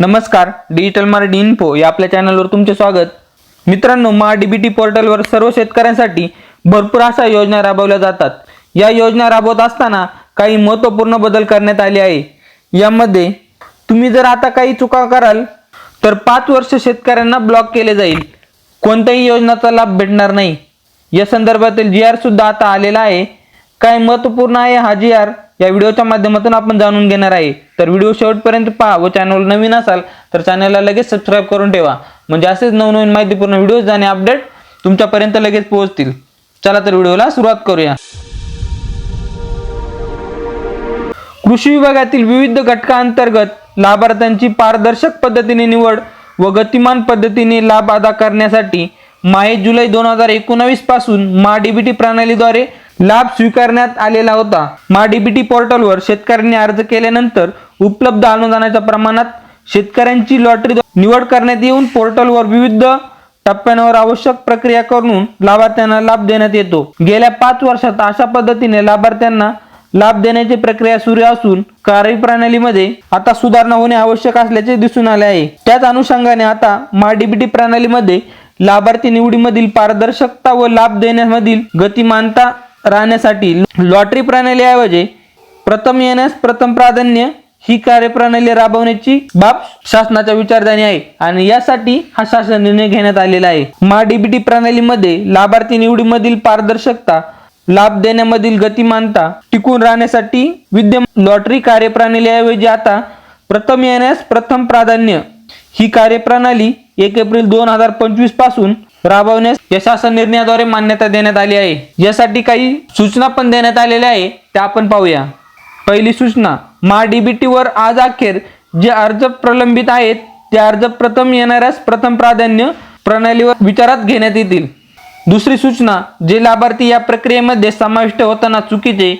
नमस्कार digital Marathi info या आपल्या चॅनलवर तुमचे स्वागत. मित्रांनो महा डीबीटी पोर्टलवर सर्व शेतकऱ्यांसाठी भरपूर अशा योजना राबवल्या जातात. या योजना राबवत असताना काही महत्त्वपूर्ण बदल करण्यात आले आहे. यामध्ये तुम्ही जर आता काही चुका कराल तर पाच वर्ष शेतकऱ्यांना ब्लॉक केले जाईल. कोणत्याही योजनाचा लाभ भेटणार नाही. या संदर्भातील जी आर सुद्धा आता आलेला आहे. काय महत्त्वपूर्ण आहे हा जी आर या व्हिडिओच्या माध्यमातून आपण जाणून घेणार आहे. तर व्हिडिओ शेवटपर्यंत पहा व चॅनल नवीन असाल तर चॅनलला लगेच सबस्क्राईब करून ठेवा. म्हणजे असेच नवनवीन माहितीपूर्ण व्हिडिओज आणि अपडेट तुमच्यापर्यंत लगेच पोहोचतील. चला तर व्हिडिओला सुरुवात करूया. कृषी विभागातील विविध घटकांतर्गत लाभार्थ्यांची पारदर्शक पद्धतीने निवड व गतिमान पद्धतीने लाभ अदा करण्यासाठी माहे जुलै दोन हजार एकोणावीसपासून महाडीबीटी प्रणालीद्वारे लाभ स्वीकारण्यात आलेला होता. मा डीबीटी पोर्टलवर शेतकऱ्यांनी अर्ज केल्यानंतर उपलब्ध अनुदानाच्या प्रमाणात शेतकऱ्यांची लॉटरी निवड करण्यात येऊन पोर्टलवर विविध टप्प्यांवर आवश्यक प्रक्रिया करून लाभार्थ्यांना लाभ देण्यात येतो. गेल्या पाच वर्षात अशा पद्धतीने लाभार्थ्यांना लाभ देण्याची प्रक्रिया सुरू असून कार्यप्रणालीमध्ये आता सुधारणा होणे आवश्यक असल्याचे दिसून आले आहे. त्याच अनुषंगाने आता डीबीटी प्रणालीमध्ये लाभार्थी निवडीमधील पारदर्शकता व लाभ देण्यामधील गतिमानता राहण्यासाठी लॉटरी प्रणालीऐवजी प्रथम येण्यास प्रथम प्राधान्य ही कार्यप्रणाली राबवण्याची बाब शासनाच्या विचारधानी आहे. आणि यासाठी हा शासन निर्णय घेण्यात आलेला आहे. मा डीबीटी प्रणालीमध्ये लाभार्थी निवडीमधील पारदर्शकता लाभ देण्यामधील गतिमानता टिकून राहण्यासाठी विद्यमान लॉटरी कार्यप्रणालीऐवजी आता प्रथम येण्यास प्रथम प्राधान्य ही कार्यप्रणाली एक एप्रिल दोन हजार पंचवीसपासून राबवण्यास प्रशासन निर्णयाद्वारे मान्यता देण्यात आली आहे. यासाठी काही सूचना पण देण्यात आलेल्या आहे. त्या आपण पाहूया. पहिली सूचना महा डीबीटीवर आज अखेर जे अर्ज प्रलंबित आहेत ते अर्ज प्रथम येणाऱ्यास प्रथम प्राधान्य प्रणालीवर विचारात घेण्यात येतील. दुसरी सूचना जे लाभार्थी या प्रक्रियेमध्ये समाविष्ट होताना चुकीचे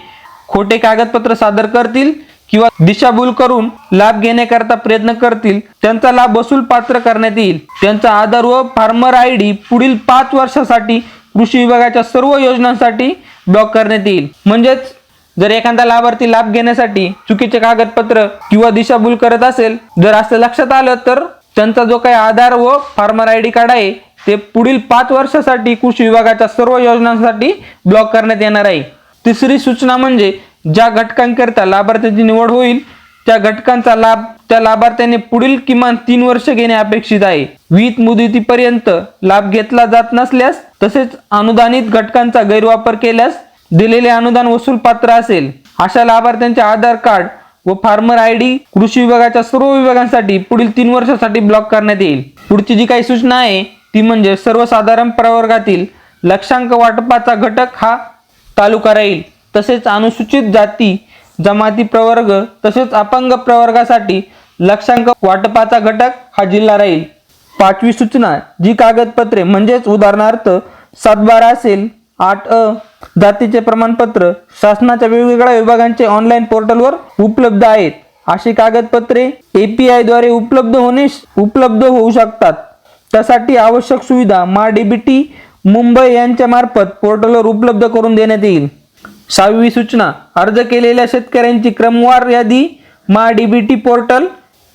खोटे कागदपत्र सादर करतील किंवा दिशाभूल करून लाभ घेण्याकरता प्रयत्न करतील त्यांचा लाभ वसूल पात्र करण्यात येईल. त्यांचा आधार व फार्मर आय डी पुढील पाच वर्षासाठी कृषी विभागाच्या सर्व योजनांसाठी ब्लॉक करण्यात येईल. म्हणजेच जर एखादा लाभार्थी लाभ घेण्यासाठी चुकीचे कागदपत्र किंवा दिशाभूल करत असेल जर असं लक्षात आलं तर त्यांचा जो काही आधार व फार्मर आय डी कार्ड आहे ते पुढील पाच वर्षासाठी कृषी विभागाच्या सर्व योजनांसाठी ब्लॉक करण्यात येणार आहे. तिसरी सूचना म्हणजे ज्या घटकांकरिता लाभार्थ्याची निवड होईल त्या घटकांचा लाभ त्या लाभार्थ्याने पुढील किमान तीन वर्ष घेणे अपेक्षित आहे. वीत मुदतीपर्यंत लाभ घेतला जात नसल्यास तसेच अनुदानित घटकांचा गैरवापर केल्यास दिलेले अनुदान वसूल पात्र असेल. अशा लाभार्थ्यांचे आधार कार्ड व फार्मर आय डी कृषी विभागाच्या सर्व विभागांसाठी पुढील तीन वर्षासाठी ब्लॉक करण्यात येईल. पुढची जी काही सूचना आहे ती म्हणजे सर्वसाधारण प्रवर्गातील लक्षांक वाटपाचा घटक हा तालुका राहील. तसेच अनुसूचित जाती जमाती प्रवर्ग तसेच अपंग प्रवर्गासाठी लक्षांक वाटपाचा घटक हा जिल्हा राहील. पाचवी सूचना जी कागदपत्रे म्हणजेच उदाहरणार्थ सातबारा असेल आठ अ जातीचे प्रमाणपत्र शासनाच्या वेगवेगळ्या विभागांचे ऑनलाईन पोर्टलवर उपलब्ध आहेत. अशी कागदपत्रे एपीआयद्वारे उपलब्ध होणे उपलब्ध होऊ शकतात. त्यासाठी आवश्यक सुविधा मा डीबीटी मुंबई यांच्या मार्फत पोर्टलवर उपलब्ध करून देण्यात येईल. सहावी सूचना अर्ज केलेल्या शेतकऱ्यांची क्रमवार यादी मा डीबीटी पोर्टल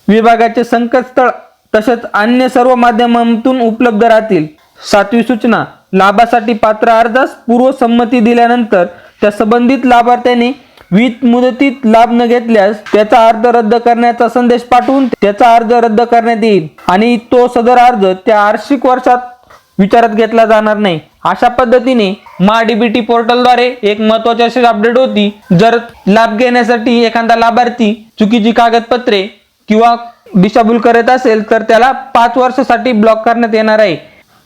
विभागाचे संकेतस्थळ तसेच अन्य सर्व माध्यमांतून उपलब्ध राहतील. सातवी सूचना लाभासाठी पात्र अर्जास पूर्वसंमती दिल्यानंतर त्या संबंधित लाभार्थ्याने वीज मुदतीत लाभ न घेतल्यास त्याचा अर्ज रद्द करण्याचा संदेश पाठवून त्याचा अर्ज रद्द करण्यात येईल आणि तो सदर अर्ज त्या आर्षिक वर्षात विचारात घेतला जाणार नाही. अशा पद्धतीने मा डीबीटी पोर्टलद्वारे एक महत्वाची अशी अपडेट होती. जर लाभ घेण्यासाठी एखादा लाभार्थी चुकीची कागदपत्रे किंवा दिशाभूल करत असेल तर त्याला पाच वर्षासाठी ब्लॉक करण्यात येणार आहे.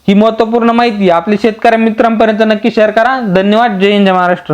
ही महत्त्वपूर्ण माहिती आपल्या शेतकरी मित्रांपर्यंत नक्की शेअर करा. धन्यवाद. जय हिंद महाराष्ट्र.